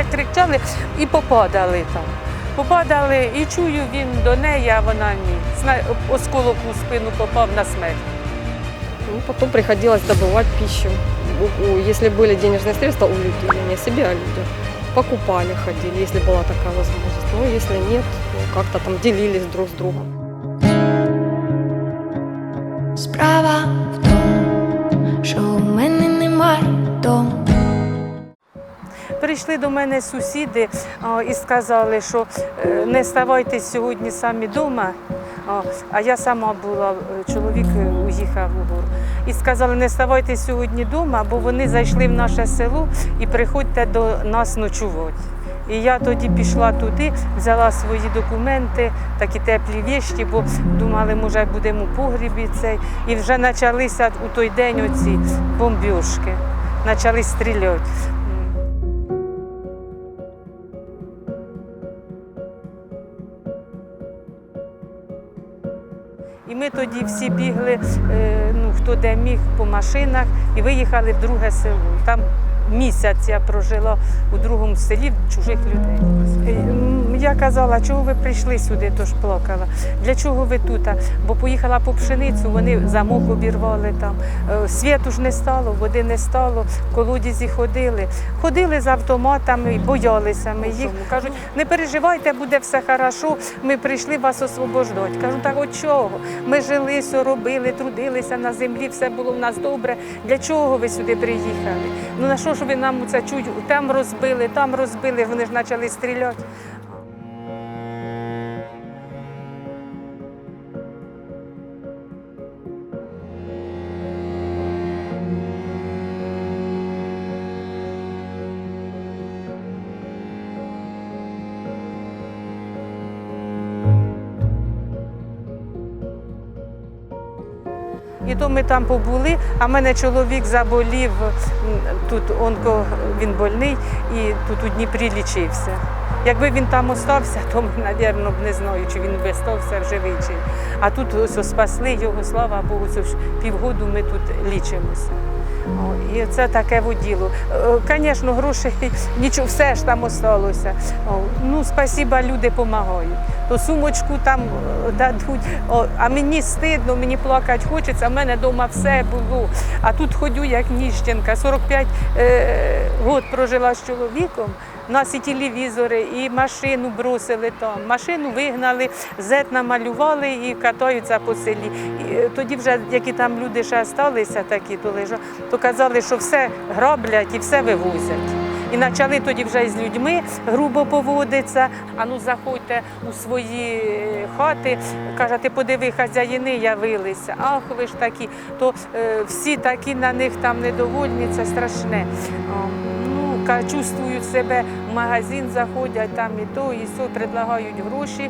гепнуло. Ай, ми як кричали і попадали там. Попадали і чую він до неї, а вона ні. Зна- Осколок у спину попав на смерть. Ну, потом приходилось добывать пищу. У- у- Если были денежные средства у людей, не себе, а людям, покупали, ходили, если была такая возможность. Ну, если нет, ну, как-то там делились друг с другом. Справа в тому, що у мене немає дому. Прийшли до мене сусіди а, і сказали, що е, не ставайте сьогодні самі вдома. А я сама була, е, чоловік е, уїхав у гору. І сказали, не ставайте сьогодні вдома, бо вони зайшли в наше село і приходьте до нас ночувати. І я тоді пішла туди, взяла свої документи, такі теплі вішті, бо думали, може, будемо у погрібі цей. І вже почалися у той день оці бомбіжки, почали стріляти. Тоді всі бігли, е, ну, хто де міг по машинах, і виїхали в друге село. Там місяць я прожила у другому селі чужих людей. Я казала, чого ви прийшли сюди, тож плакала. Для чого ви тут? Бо поїхала по пшеницю, вони замок обірвали там. Е, Світу ж не стало, води не стало, колодязі ходили. Ходили з автоматами, боялися ми їх. Кажуть, не переживайте, буде все хорошо. Ми прийшли вас освобождати. Кажу, так от чого? Ми жили, все робили, трудилися на землі, все було в нас добре. Для чого ви сюди приїхали? Ну на що ж ви нам це чуть там розбили, там розбили, вони ж почали стріляти. І то ми там побули, а в мене чоловік заболів, тут онко, він больний і тут у Дніпрі лічився. Якби він там остався, то, мабуть, не знаю, чи він би стався живий чи. А тут ось спасли його, слава Богу, ж півгоду ми тут лічимося. О, і це таке воділо. Звісно, грошей нічого, все ж там осталося. О, ну, спасіба, люди допомагають. Сумочку там е, дадуть, а мені стидно, мені плакати хочеться, в мене вдома все було. А тут ходю як ніщенка. 45 е, год прожила з чоловіком. У нас і телевізори, і машину бросили там. Машину вигнали, зет намалювали і катаються по селі. І е, тоді вже, які там люди ще залишилися такі, то лежа, то казали, що все граблять і все вивозять. І почали тоді вже з людьми грубо поводитися. А ну заходьте у свої е, хати, каже, ти подиви, хазяїни явилися. Ах, ви ж такі, то е, всі такі на них там недовольні, це страшне. Чувствують себе в магазин, заходять там і то, і все, предлагають гроші.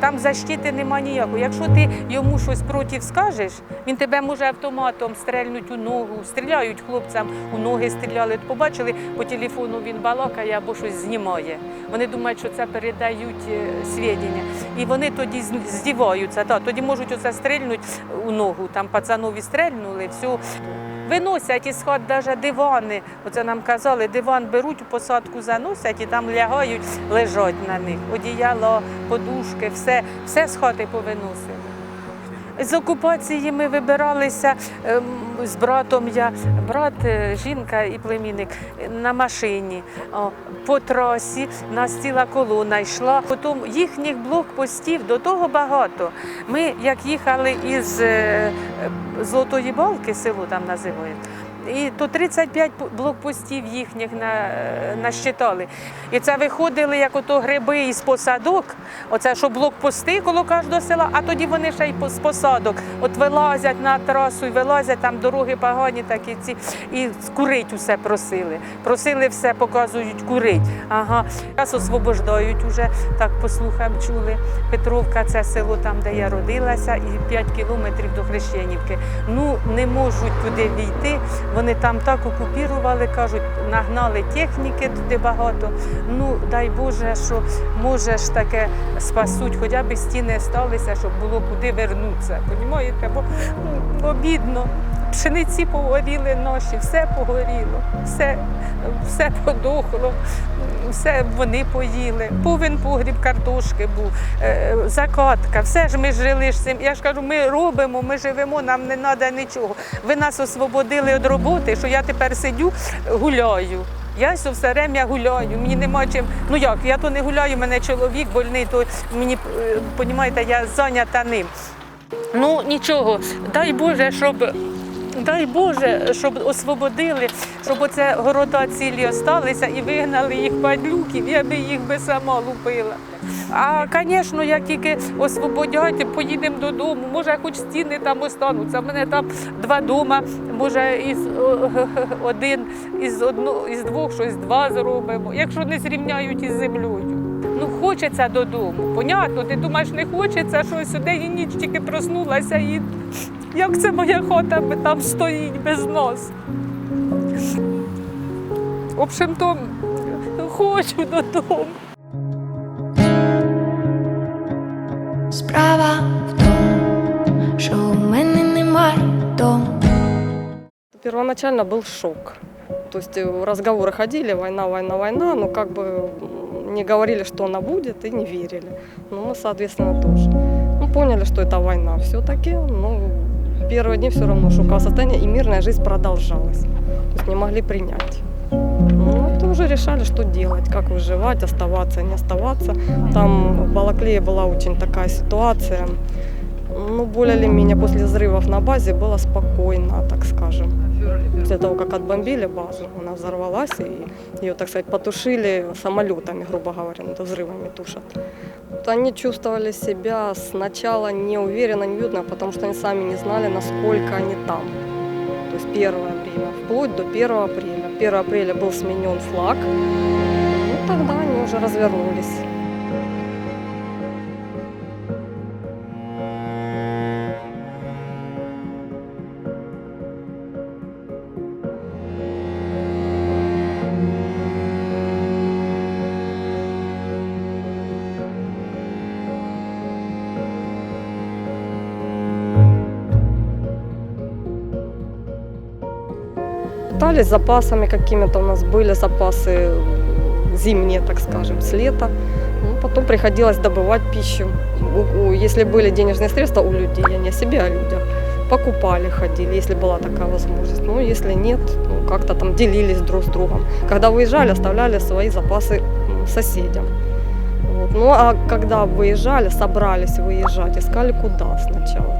Там защити нема ніякої. Якщо ти йому щось проти скажеш, він тебе може автоматом стрельнуть у ногу, стріляють хлопцям у ноги, стріляли. Побачили по телефону він балакає або щось знімає. Вони думають, що це передають е, свідчення. І вони тоді здіваються. Так, тоді можуть оце стрельнуть у ногу. Там пацанові стрельнули, все. Виносять із хат навіть дивани. Оце нам казали, диван беруть у посадку, заносять і там лягають, лежать на них. Одіяло, подушки, все, все з хати повиносили. З окупації ми вибиралися ем, з братом. Я брат, е, жінка і племінник на машині по трасі. Нас ціла колона йшла. Потім їхніх блокпостів до того багато. Ми як їхали із е, е, Золотої Балки, село там називають. І то 35 п- блокпостів їхніх на, е, насчитали. І це виходили як ото гриби із посадок. Оце що блокпости коло кожного села, а тоді вони ще й з посадок. От вилазять на трасу і вилазять, там дороги погані, такі ці. І курить усе просили. Просили все, показують, курить. Ага. Зараз освобождають уже, так послухам, чули. Петровка це село там, де я родилася, і 5 кілометрів до Хрещенівки. Ну, не можуть туди війти. Вони там так окупірували, кажуть, нагнали техніки туди багато. Ну, дай Боже, що може ж таке спасуть, хоча б стіни сталися, щоб було куди вернутися. Понімаєте? Бо ну, обідно. Пшениці погоріли наші, все погоріло, все, все подохло, все вони поїли. Повен погріб картошки був, е, закатка, все ж ми жили ж цим. Я ж кажу, ми робимо, ми живемо, нам не треба нічого. Ви нас освободили від роботи, що я тепер сидю, гуляю. Я все время гуляю, мені нема чим. Ну як, я то не гуляю, мене чоловік больний, то мені, е, понімаєте, я зайнята ним. Ну нічого, дай Боже, щоб. Дай Боже, щоб освободили, щоб оце города цілі осталися і вигнали їх падлюків, я би їх би сама лупила. А, звісно, як тільки освободять, поїдемо додому, може, хоч стіни там остануться. У мене там два дома, може, із один із одно, із двох щось два зробимо, якщо не зрівняють із землею. Ну, хочеться додому. Понятно, ти думаєш, не хочеться, що сюди і ніч тільки проснулася і як це моя хата би там стоїть без нас. В общем, то хочу додому. Справа в тому, що у мене немає дому. Первоначально был шок. То есть э, разговоры ходили, война, война, война, но как бы не говорили, что она будет, и не верили. Ну, мы, соответственно, тоже. Ну, поняли, что это война все-таки, но первые дни все равно шоковое состояние, и мирная жизнь продолжалась. То есть не могли принять. Ну, это уже решали, что делать, как выживать, оставаться, не оставаться. Там в Балаклее была очень такая ситуация. Ну, более или менее после взрывов на базе было спокойно, так скажем. После того, как отбомбили базу, она взорвалась, и ее, так сказать, потушили самолетами, грубо говоря, ну, это взрывами тушат. Вот они чувствовали себя сначала неуверенно, неуютно, потому что они сами не знали, насколько они там. То есть первое время, вплоть до 1 апреля. 1 апреля был сменен флаг, ну, тогда они уже развернулись. Пытались запасами какими-то, у нас были запасы зимние, так скажем, с лета. Ну, потом приходилось добывать пищу. Если были денежные средства у людей, а не о себе, а о людях, покупали, ходили, если была такая возможность. Ну, если нет, ну, как-то там делились друг с другом. Когда выезжали, оставляли свои запасы соседям. Вот. Ну, а когда выезжали, собрались выезжать, искали куда сначала.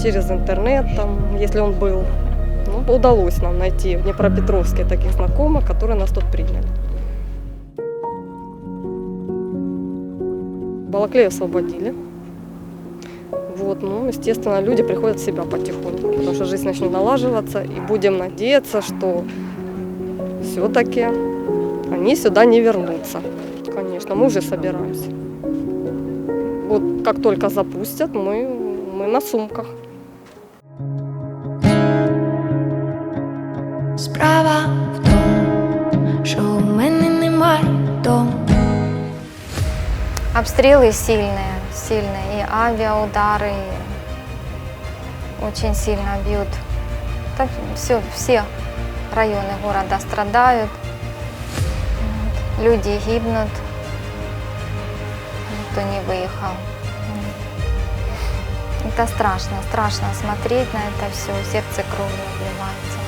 Через интернет, там, если он был, ну, удалось нам найти в Днепропетровске таких знакомых, которые нас тут приняли. Балаклею освободили. Вот, ну, естественно, люди приходят в себя потихоньку, потому что жизнь начнет налаживаться, и будем надеяться, что все-таки они сюда не вернутся. Конечно, мы уже собираемся. Вот как только запустят, мы, мы на сумках. Справа в тому, що у мене немає дому. Обстрелы сильные, сильные, и авиаудары очень сильно бьют. Так все, все районы города страдают, Вот. люди гибнут, никто не выехал. Это страшно, страшно смотреть на это все, сердце кровью обливается.